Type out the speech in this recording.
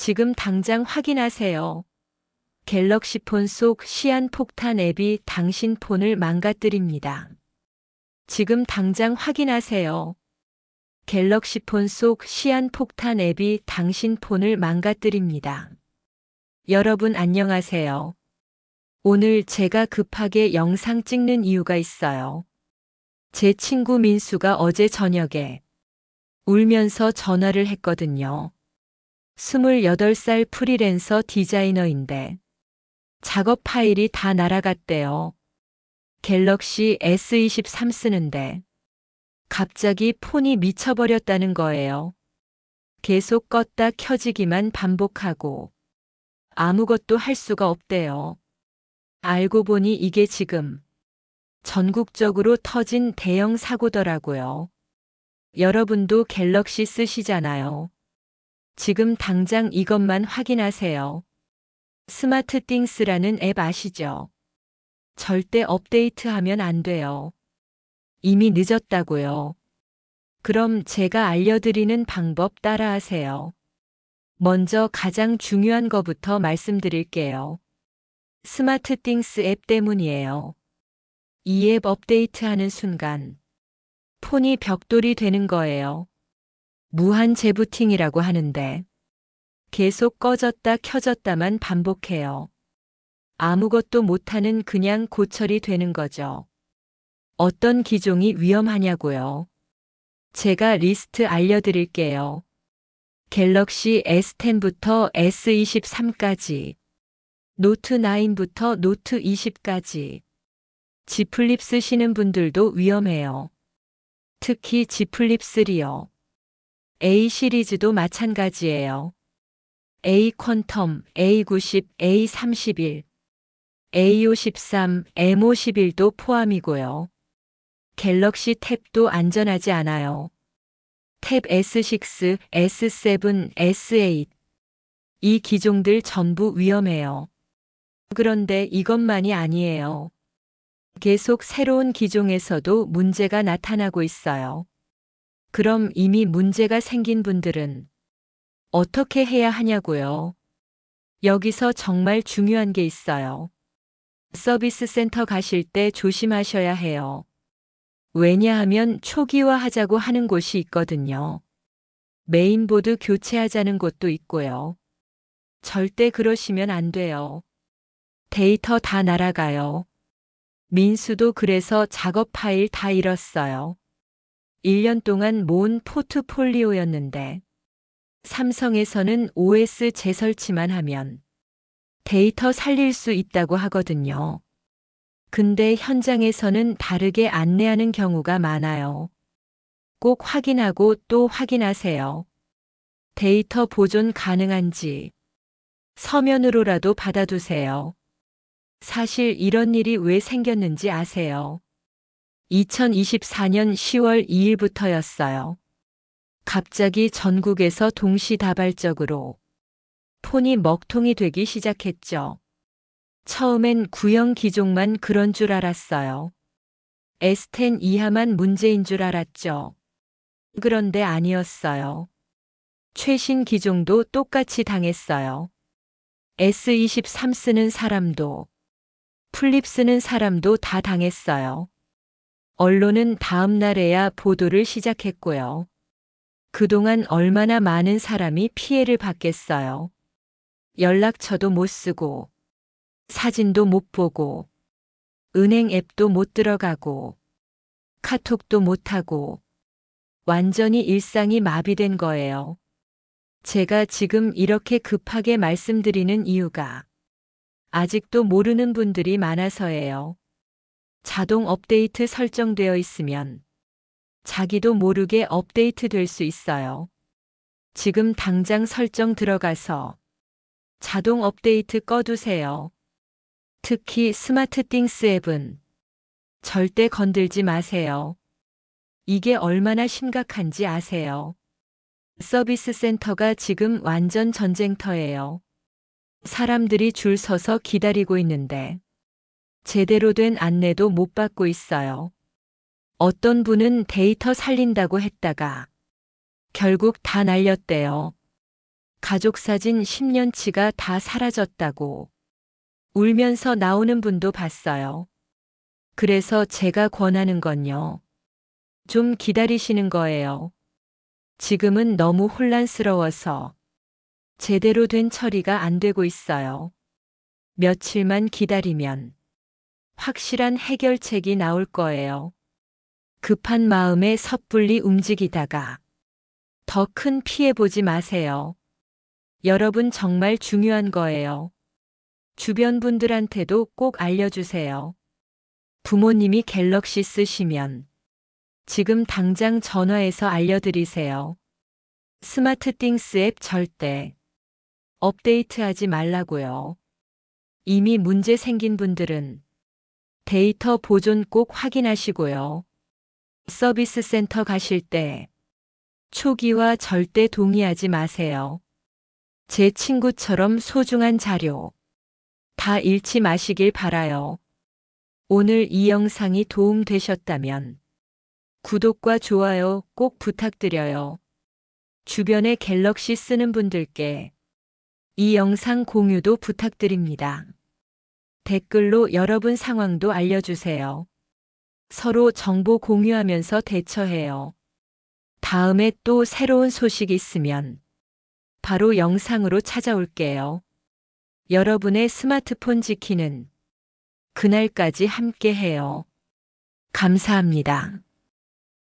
지금 당장 확인하세요. 갤럭시 폰 속 시한 폭탄 앱이 당신 폰을 망가뜨립니다. 지금 당장 확인하세요. 갤럭시 폰 속 시한 폭탄 앱이 당신 폰을 망가뜨립니다. 여러분 안녕하세요. 오늘 제가 급하게 영상 찍는 이유가 있어요. 제 친구 민수가 어제 저녁에 울면서 전화를 했거든요. 28살 프리랜서 디자이너인데 작업 파일이 다 날아갔대요. 갤럭시 S23 쓰는데 갑자기 폰이 미쳐버렸다는 거예요. 계속 껐다 켜지기만 반복하고 아무것도 할 수가 없대요. 알고 보니 이게 지금 전국적으로 터진 대형 사고더라고요. 여러분도 갤럭시 쓰시잖아요. 지금 당장 이것만 확인하세요. 스마트 띵스라는 앱 아시죠? 절대 업데이트하면 안 돼요. 이미 늦었다고요. 그럼 제가 알려드리는 방법 따라하세요. 먼저 가장 중요한 거부터 말씀드릴게요. 스마트 띵스 앱 때문이에요. 이 앱 업데이트하는 순간 폰이 벽돌이 되는 거예요. 무한 재부팅이라고 하는데 계속 꺼졌다 켜졌다만 반복해요. 아무것도 못하는 그냥 고철이 되는 거죠. 어떤 기종이 위험하냐고요. 제가 리스트 알려드릴게요. 갤럭시 S10부터 S23까지, 노트 9부터 노트 20까지. G 플립 쓰시는 분들도 위험해요. 특히 G 플립 3요. A 시리즈도 마찬가지예요. A 퀀텀, A90, A31, A53, M51도 포함이고요. 갤럭시 탭도 안전하지 않아요. 탭 S6, S7, S8. 이 기종들 전부 위험해요. 그런데 이것만이 아니에요. 계속 새로운 기종에서도 문제가 나타나고 있어요. 그럼 이미 문제가 생긴 분들은 어떻게 해야 하냐고요? 여기서 정말 중요한 게 있어요. 서비스 센터 가실 때 조심하셔야 해요. 왜냐하면 초기화 하자고 하는 곳이 있거든요. 메인보드 교체하자는 곳도 있고요. 절대 그러시면 안 돼요. 데이터 다 날아가요. 민수도 그래서 작업 파일 다 잃었어요. 1년 동안 모은 포트폴리오였는데 삼성에서는 OS 재설치만 하면 데이터 살릴 수 있다고 하거든요. 근데 현장에서는 다르게 안내하는 경우가 많아요. 꼭 확인하고 또 확인하세요. 데이터 보존 가능한지 서면으로라도 받아두세요. 사실 이런 일이 왜 생겼는지 아세요? 2024년 10월 2일부터였어요. 갑자기 전국에서 동시다발적으로 폰이 먹통이 되기 시작했죠. 처음엔 구형 기종만 그런 줄 알았어요. S10 이하만 문제인 줄 알았죠. 그런데 아니었어요. 최신 기종도 똑같이 당했어요. S23 쓰는 사람도, 플립 쓰는 사람도 다 당했어요. 언론은 다음 날에야 보도를 시작했고요. 그동안 얼마나 많은 사람이 피해를 받겠어요. 연락처도 못 쓰고, 사진도 못 보고, 은행 앱도 못 들어가고, 카톡도 못 하고, 완전히 일상이 마비된 거예요. 제가 지금 이렇게 급하게 말씀드리는 이유가 아직도 모르는 분들이 많아서예요. 자동 업데이트 설정되어 있으면 자기도 모르게 업데이트 될 수 있어요. 지금 당장 설정 들어가서 자동 업데이트 꺼두세요. 특히 스마트 띵스 앱은 절대 건들지 마세요. 이게 얼마나 심각한지 아세요? 서비스 센터가 지금 완전 전쟁터예요. 사람들이 줄 서서 기다리고 있는데 제대로 된 안내도 못 받고 있어요. 어떤 분은 데이터 살린다고 했다가 결국 다 날렸대요. 가족 사진 10년치가 다 사라졌다고 울면서 나오는 분도 봤어요. 그래서 제가 권하는 건요. 좀 기다리시는 거예요. 지금은 너무 혼란스러워서 제대로 된 처리가 안 되고 있어요. 며칠만 기다리면 확실한 해결책이 나올 거예요. 급한 마음에 섣불리 움직이다가 더 큰 피해 보지 마세요. 여러분 정말 중요한 거예요. 주변 분들한테도 꼭 알려주세요. 부모님이 갤럭시 쓰시면 지금 당장 전화해서 알려드리세요. 스마트 띵스 앱 절대 업데이트하지 말라고요. 이미 문제 생긴 분들은 데이터 보존 꼭 확인하시고요. 서비스 센터 가실 때 초기화 절대 동의하지 마세요. 제 친구처럼 소중한 자료 다 잃지 마시길 바라요. 오늘 이 영상이 도움 되셨다면 구독과 좋아요 꼭 부탁드려요. 주변에 갤럭시 쓰는 분들께 이 영상 공유도 부탁드립니다. 댓글로 여러분 상황도 알려주세요. 서로 정보 공유하면서 대처해요. 다음에 또 새로운 소식 있으면 바로 영상으로 찾아올게요. 여러분의 스마트폰 지키는 그날까지 함께 해요. 감사합니다.